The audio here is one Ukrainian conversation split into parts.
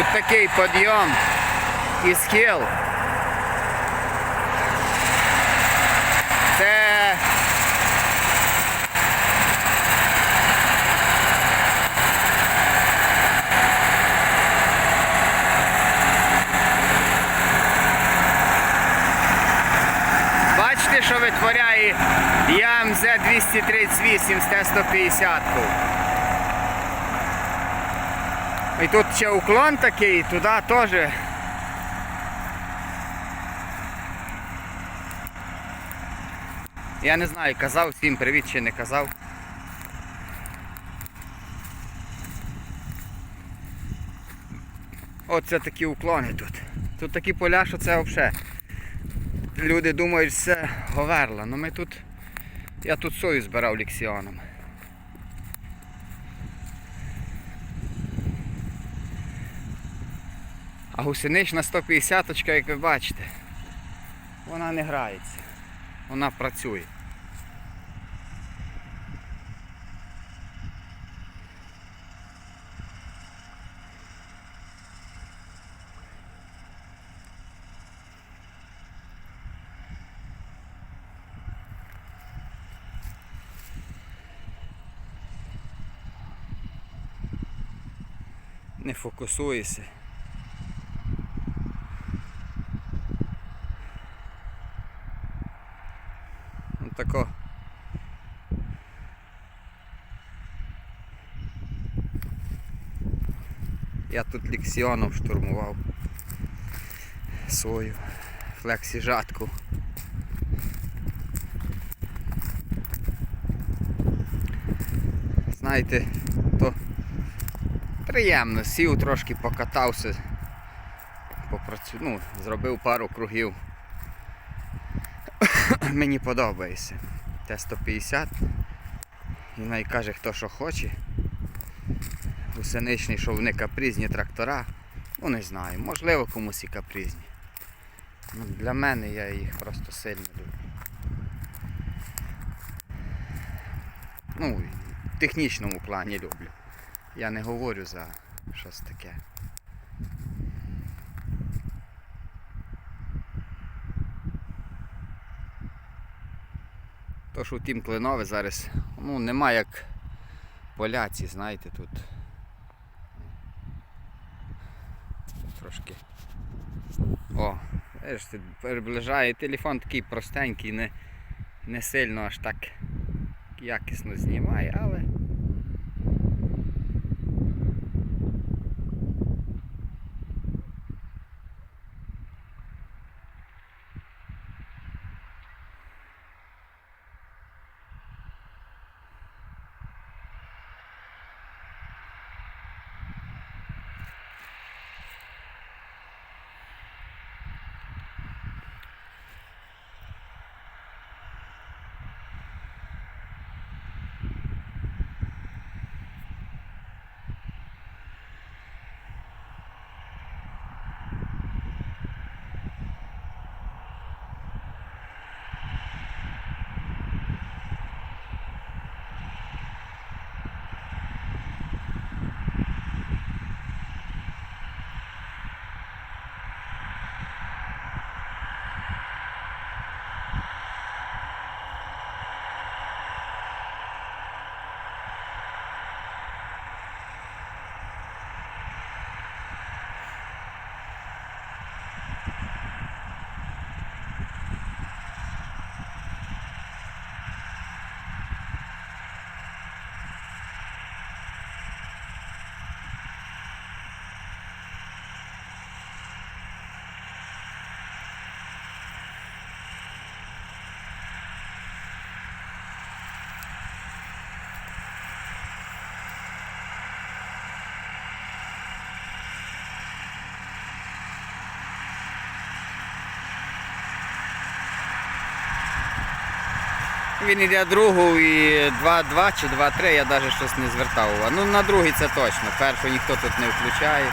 Тут такий підйом і схил. Бачите, що витворяє ЯМЗ 238 з Т-150. І тут ще уклон такий, туди теж. Я не знаю, казав всім привіт чи не казав. Оце такі уклони тут. Тут такі поля, що це взагалі. Люди думають, це говерла. Ну ми тут. Я тут сою збирав ліксіоном. А гусенична 150 як ви бачите, вона не грається. Вона працює. Не фокусуєшся. Тако. Я тут ліксіоном штурмував свою флексі жатку. Знаєте, то приємно, сів трошки покатався, попрацю... ну, зробив пару кругів. Мені подобається. Т-150. І найкаже хто що хоче. Гусеничний, що вони капризні трактора. Ну не знаю, можливо комусь і капризні. Ну, для мене я їх просто сильно люблю. Ну, в технічному плані люблю. Я не говорю за щось таке. То, що втім клинове зараз, ну нема як поляці, знаєте, тут трошки. О, ти приближає телефон такий простенький, не, не сильно аж так якісно знімає, але. Він йде другу і 2-2 чи 2-3, я навіть щось не звертав. Ну на другий це точно. Першу ніхто тут не включає.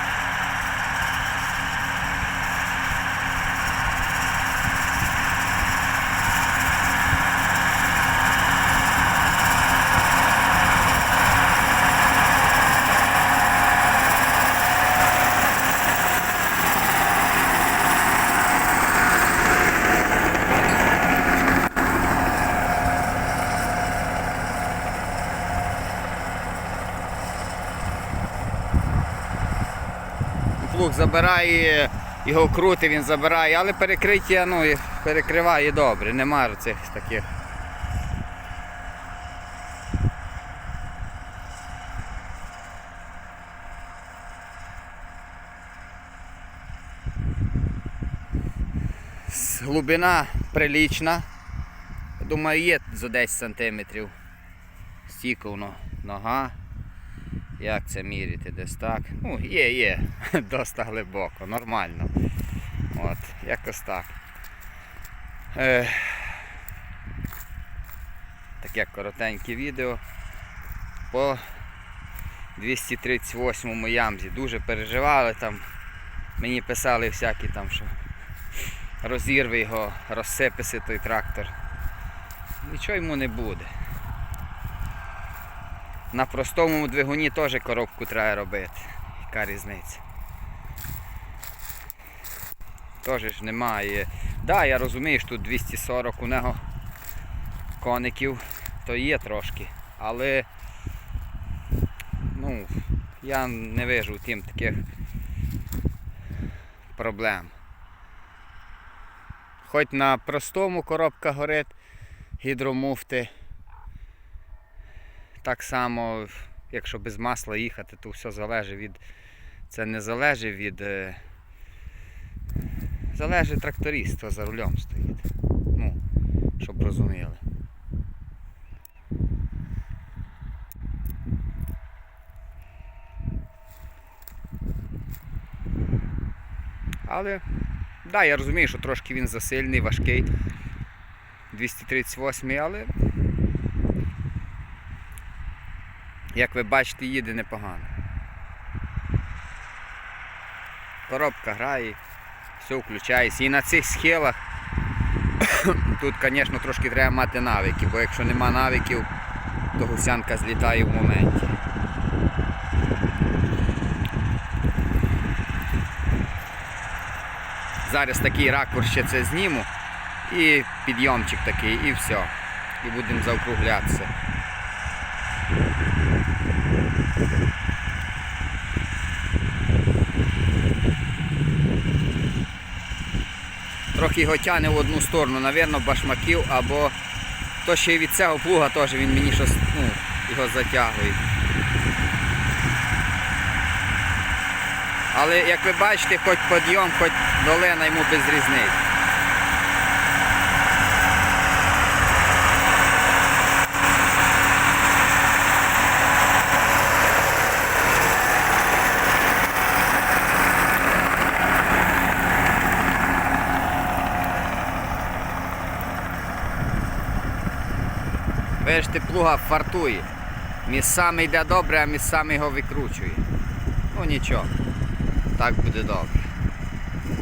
Забирає, його крути, він забирає, але перекриття ну, перекриває добре, нема цих таких. Глибина прилічна. Думаю, є за 10 сантиметрів. Стільки воно нога. Як це міряти? Десь так? Ну, є, є. Доста глибоко, нормально. От, якось так. Е, таке коротеньке відео по 238-му ямзі. Дуже переживали там. Мені писали всякі там, що розірви його, розсиписи той трактор. Нічого йому не буде. На простому двигуні теж коробку треба робити. Яка різниця? Теж ж немає. Так, да, я розумію, що тут 240 у нього коників, то є трошки. Але ну, я не вижу тим таких проблем. Хоч на простому коробка горить, гідромуфти. Так само, якщо без масла їхати, то все залежить від. Це не залежить від. е, Залежить тракторист, хто за рулем стоїть. Ну, щоб розуміли. Але, да, я розумію, що трошки він засильний, важкий. 238, але як ви бачите, їде непогано. Коробка грає, все включається. І на цих схилах тут, звісно, трошки треба мати навики, бо якщо нема навиків, то гусянка злітає в моменті. Зараз такий ракурс ще це зніму. І підйомчик такий, і все. І будемо заокруглятися. Трохи його тяне в одну сторону, навірно, башмаків або то ще й від цього плуга теж він мені щось ну, його затягує. Але як ви бачите, хоч підйом, хоч долина йому без різниці. Бачите, плуга фартує. Місцями йде добре, а місцями його викручує. Ну нічого, так буде добре.